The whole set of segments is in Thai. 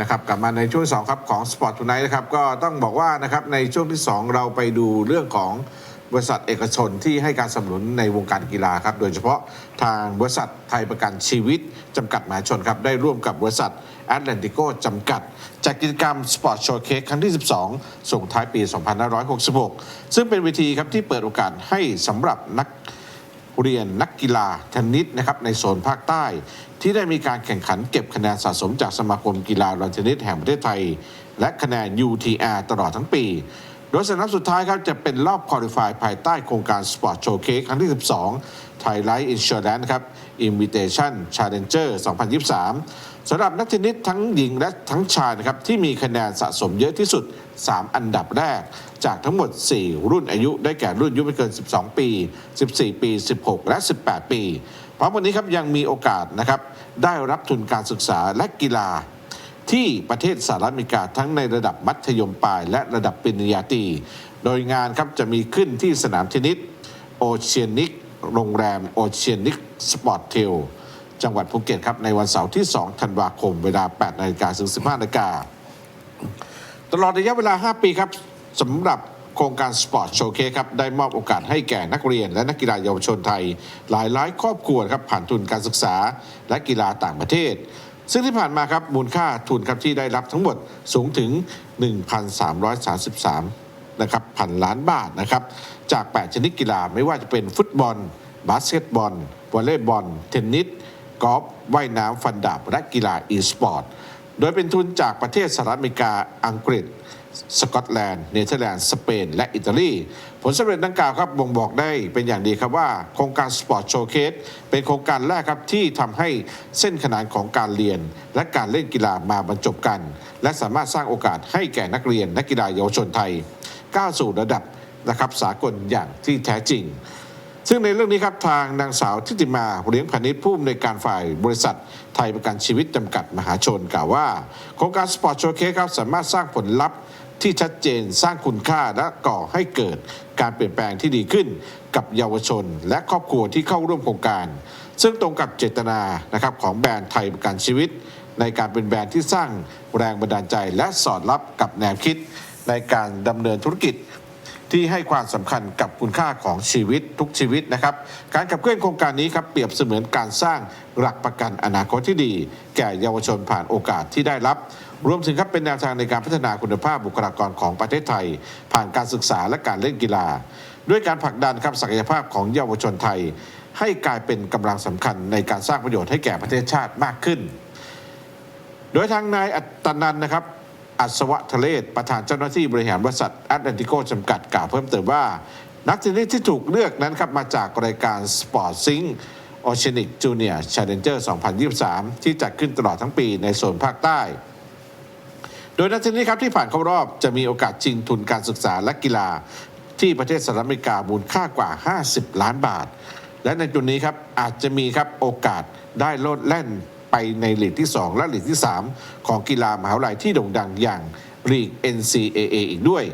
นะครับกลับมาในช่วงที่สองครับของ Sport Tonight นะครับก็ต้องบอกว่านะครับในช่วงที่ 2 เราไปดูเรื่องของบริษัทเอกชนที่ให้การสนับสนุนในวงการกีฬาครับ โดยเฉพาะทางบริษัทไทยประกันชีวิต จำกัดมหาชนครับ ได้ร่วมกับบริษัทแอตแลนติโกจำกัดจัดกิจกรรม Sport Showcase ครั้งที่ 12 ส่งท้ายปี 2566 ซึ่งเป็นเวทีครับที่เปิดโอกาสให้สำหรับนัก เรียนนักกีฬาเทนนิสนะครับในโซนภาคใต้ ที่ได้มีการแข่งขันเก็บคะแนนสะสมจากสมาคมกีฬารันเทนนิสแห่งประเทศไทย และคะแนน UTR ตลอดทั้งปี โดยสนามสุดท้ายครับจะเป็นรอบคอลิฟายภายใต้โครงการ Sport Showcase ครั้งที่ 12 Thai Life Insurance ครับ Invitation Challenger 2023 สำหรับนักเทนนิสทั้งหญิงและทั้งชายนะครับที่มีคะแนนสะสมเยอะที่สุด 3 อันดับแรก จากทั้งหมด 4 รุ่นอายุได้แก่รุ่นอายุไม่เกิน 12 ปี 14 ปี 16 และ 18 ปีพร้อมวันนี้ครับยังมีโอกาสนะครับได้รับทุนการศึกษาและกีฬา ที่ประเทศสหรัฐอเมริกาทั้งในระดับมัธยมปลาย และระดับปริญญาตรีโดยงานครับจะมีขึ้นที่สนามเทนนิสโอเชียนิกโรงแรมโอเชียนิกสปอร์ตเทล จังหวัดภูเก็ตครับในวันเสาร์ที่ 2 ธันวาคมเวลา 8นาฬิกาถึง 15นาฬิกาตลอดระยะเวลา 5 ปีครับสำหรับโครงการสปอร์ตโชว์เคสครับได้มอบโอกาสให้แก่นักเรียน และนักกีฬาเยาวชนไทย หลายหลายครอบครัวครับผ่านทุนการศึกษาและกีฬาต่างประเทศ ซึ่งที่ผ่านมาครับมูลค่าทุนครับที่ได้รับทั้งหมดสูงถึง 1,333นะครับพันล้านบาทนะครับจาก 8 ชนิดกีฬาไม่ว่าจะเป็นฟุตบอล บาสเกตบอลวอลเลย์บอล เทนนิส กอล์ฟว่ายน้ำฟันดาบ และกีฬาอีสปอร์ต โดยเป็นทุนจากประเทศสหรัฐอเมริกา อังกฤษ สกอตแลนด์ เนเธอร์แลนด์ สเปน และอิตาลี ผลสำเร็จดังกล่าวครับบ่งบอกได้เป็นอย่างดีครับว่า โครงการสปอร์ตโชว์เคสเป็นโครงการแรกครับที่ทำให้เส้นขนานของการเรียน และการเล่นกีฬามาบรรจบกัน และสามารถสร้างโอกาสให้แก่นักเรียนนักกีฬาเยาวชนไทยก้าวสู่ระดับนะครับสากลอย่างที่แท้จริง ซึ่งในเรื่องนี้ครับทางนางสาวทิติมาเลี้ยงพาณิชย์ผู้อำนวยการฝ่ายบริษัทไทยประกันชีวิตจำกัดมหาชนกล่าวว่า โครงการสปอร์ตโชว์เคสครับสามารถสร้างผลลัพธ์ที่ชัดเจนสร้างคุณค่าและก่อให้เกิดการเปลี่ยนแปลงที่ดีขึ้นกับเยาวชน และครอบครัวที่เข้าร่วมโครงการ ซึ่งตรงกับเจตนานะครับของแบรนด์ไทยประกันชีวิต ในการเป็นแบรนด์ที่สร้างแรงบันดาลใจ และสอดรับกับแนวคิด ในการดำเนินธุรกิจ ที่ให้ความสำคัญกับคุณค่าของชีวิตทุกชีวิตนะครับ การขับเคลื่อนโครงการนี้ครับเปรียบเสมือนการสร้างหลักประกันอนาคตที่ดี แก่เยาวชนผ่านโอกาสที่ได้รับ รวมถึงครับเป็นแนวทางในการพัฒนาคุณภาพบุคลากรของประเทศไทย ผ่านการศึกษาและการเล่นกีฬา ด้วยการผลักดันครับศักยภาพของเยาวชนไทย ให้กลายเป็นกำลังสำคัญในการสร้างประโยชน์ให้แก่ประเทศชาติมากขึ้น โดยทางนายอัตนันนะครับ อัศวะทะเลศประธานเจ้าหน้าที่บริหารบริษัทแอตแลนติโกจำกัดกล่าวเพิ่มเติมว่า นักเทนนิสที่ถูกเลือกนั้นครับมาจากรายการ Sport Sync Oceanic Junior Challenger 2023 ที่จัดขึ้นตลอดทั้งปีในโซนภาคใต้ โดยนักเทนนิสครับที่ผ่านเข้ารอบจะมีโอกาสชิงทุนการศึกษาและกีฬา ที่ประเทศสหรัฐอเมริกามูลค่ากว่า 50 ล้านบาท และในจุดนี้ครับอาจจะมีครับโอกาสได้โลดแล่น ไปในลีกที่ 2 และลีกที่ 3 ของกีฬามหาวิทยาลัยที่โด่งดังอย่างลีก NCAA อีกด้วย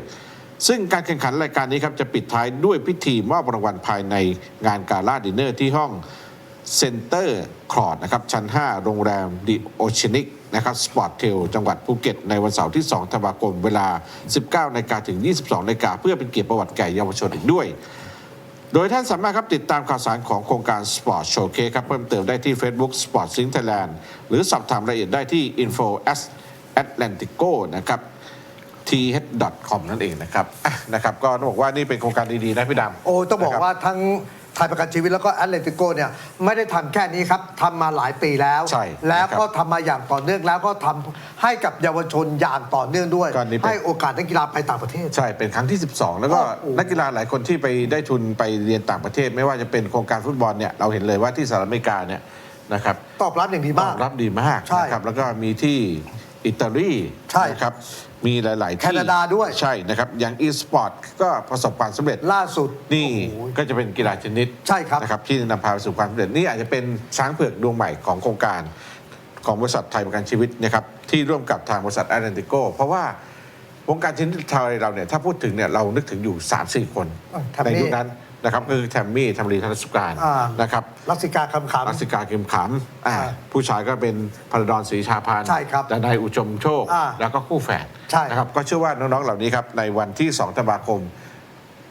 ซึ่งการแข่งขันรายการนี้ครับจะปิดท้ายด้วยพิธีมอบรางวัลภายในงานกาล่าดินเนอร์ที่ห้องเซ็นเตอร์คลอร์ดนะครับชั้น 5 โรงแรมดิโอชินิกนะครับสปอร์ตเทลจังหวัดภูเก็ต ในวันเสาร์ที่ 2 ธันวาคมเวลา 19นาฬิกาถึง 22นาฬิกาเพื่อเป็นเกียรติประวัติแก่เยาวชนอีกด้วย โดยท่านสามารถครับติดตามข่าวสารของโครงการ Sport Showcase ครับเพิ่มเติมได้ที่ Facebook Sport Sync Thailand หรือสอบถามรายละเอียดได้ที่ info atlantico นะครับ th.com นั่นเองนะครับอะนะครับ ก็ต้องบอกว่านี่เป็นโครงการดี ๆ นะพี่ดำ โอ้ต้องบอกนะครับว่าทั้ง ไทยประกันชีวิตแล้วก็แอตเลติโกเนี่ยไม่ได้ทำแค่นี้ครับทำมาหลายปีแล้ว ใช่แล้วนะครับก็ทำมาอย่างต่อเนื่องแล้วก็ทำให้กับเยาวชนอย่างต่อเนื่องด้วย ก็นี่เป็น ให้โอกาสนักกีฬาไปต่างประเทศ ใช่เป็นครั้งที่ 12 แล้วก็โอ้โหนักกีฬาหลายคนที่ไปได้ทุนไปเรียนต่างประเทศ ไม่ว่าจะเป็นโครงการฟุตบอลเนี่ยเราเห็นเลยว่าที่สหรัฐอเมริกาเนี่ยนะครับตอบรับอย่างดีตมาอก บรับดีมากใช่นะครับแล้วก็มีที่อิตาลีใช่นะครับ มีหลาย ๆ ที่แคนาดาด้วย ใช่นะครับ อย่าง e-sport ก็ประสบความสำเร็จ ล่าสุดนี่โอ้โห ก็จะเป็นกีฬาชนิดใช่ครับ นะครับที่นำพาไปสู่ความสำเร็จนี่อาจจะเป็นช้างเผือกดวงใหม่ของโครงการของบริษัทไทยประกันชีวิตนะครับที่ร่วมกับทางบริษัทแอตแลนติโกเพราะว่าวงการชนิดไทยเราเนี่ยถ้าพูดถึงเนี่ยเรานึกถึงอยู่ 3 4 คนอะแทมมี่ในยุคนั้น นะครับก็คือแทมมี่ธรรมรีธนสุการอ่า นะครับลักษิกาคำขำ รักสิกาเกมขำอ่าใช่ผู้ชายก็เป็นพลดอนศรีชาพันธ์ใช่ครับดนายอุจมโชค อ่าแล้วก็คู่แฝดใช่ นะครับก็เชื่อว่าน้องๆเหล่านี้ครับในวันที่ 2 ธันวาคม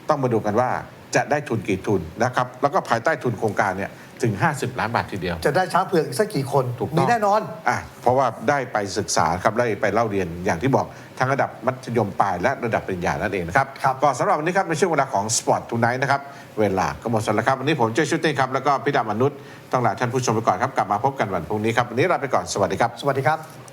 ต้องมาดูกันว่า จะได้ทุนกี่ทุนนะครับแล้วก็ภายใต้ทุนโครงการเนี่ยถึง 50 ล้านบาททีเดียว จะได้ช้างเผือกอีกสักกี่คนถูกต้อง มีแน่นอน อะเพราะว่าได้ไปศึกษาครับได้ไปเล่าเรียนอย่างที่บอกทั้งระดับมัธยมปลายและระดับปริญญานั่นเองนะครับครับ ก็สำหรับวันนี้ครับในช่วงเวลาของ Sport Tonight นะครับเวลาก็หมดแล้วครับวันนี้ผมเจชุดเต้งครับแล้วก็พี่ดำมนุษย์ต้องลาท่านผู้ชมไปก่อนครับกลับมาพบกันวันพรุ่งนี้ครับวันนี้ลาไปก่อนสวัสดีครับ สวัสดีครับ